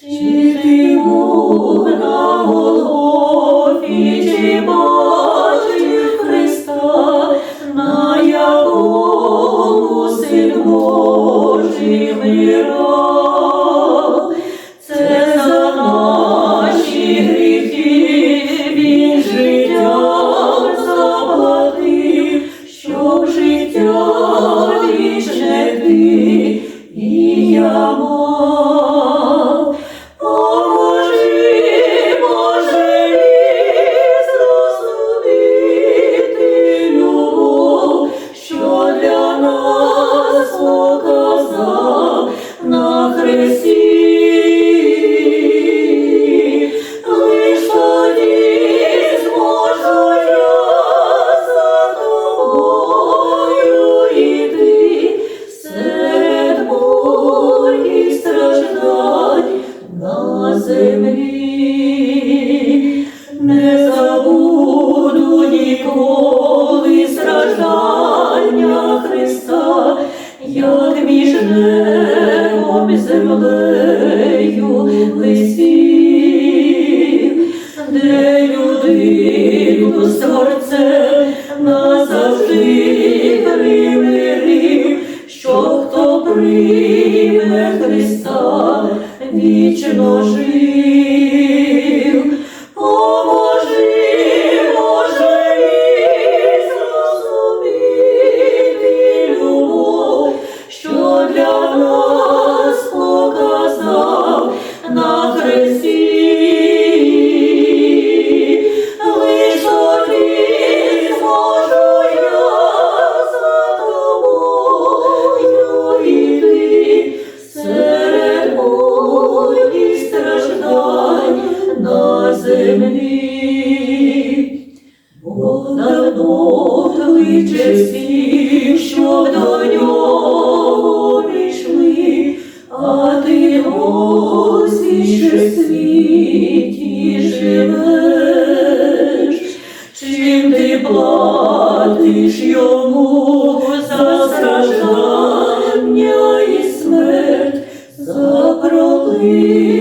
Чи ти був Христа, на якому Син? Це за наші гріхи він життя заплатив, щоб життя ти я мав. На творцем назавжди примирив, що хто прийме Христа вічно жив. Світі живеш. Чим ти платиш йому за страждання і смерть, за пролитою кров?